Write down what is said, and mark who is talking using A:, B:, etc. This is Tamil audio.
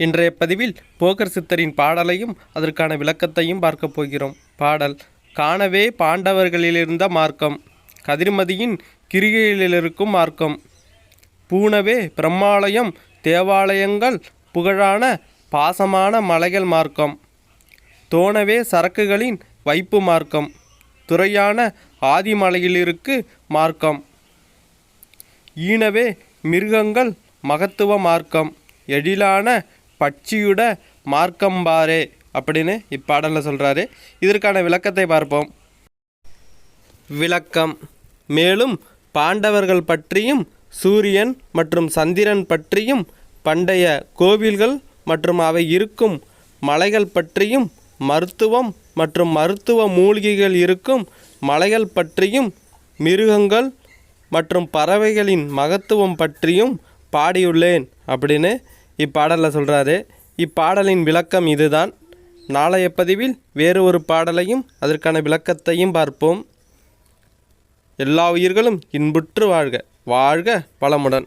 A: இன்றைய பதிவில் போகர் சித்தரின் பாடலையும் அதற்கான விளக்கத்தையும் பார்க்கப் போகிறோம். பாடல் காணவே பாண்டவர்களிலிருந்த மார்க்கம். கதிர்மதியின் கிரிகையிலிருக்கும் மார்க்கம். பூனவே பிரம்மாலயம் தேவாலயங்கள் புகழான பாசமான மலைகள் மார்க்கம். தோணவே சரக்குகளின் வைப்பு மார்க்கம். துறையான ஆதிமலையிலிருக்கு மார்க்கம். ஈனவே மிருகங்கள் மகத்துவ மார்க்கம். எழிலான பட்சியுட மார்க்கம்பாரே அப்படின்னு இப்பாடலில் சொல்கிறாரு இதற்கான விளக்கத்தை பார்ப்போம். விளக்கம். மேலும் பாண்டவர்கள் பற்றியும் சூரியன் மற்றும் சந்திரன் பற்றியும் பண்டைய கோவில்கள் மற்றும் அவை இருக்கும் மலைகள் பற்றியும் மருத்துவம் மற்றும் மருத்துவ மூலிகைகள் இருக்கும் மலைகள் பற்றியும் மிருகங்கள் மற்றும் பறவைகளின் மகத்துவம் பற்றியும் பாடியுள்ளேன் அப்படின்னு இப்பாடலில் சொல்கிறாரு இப்பாடலின் விளக்கம் இதுதான். நாளைய பதிவில் வேறு ஒரு பாடலையும் அதற்கான விளக்கத்தையும் பார்ப்போம். எல்லா உயிர்களும் இன்புற்று வாழ்க வாழ்க வளமுடன்.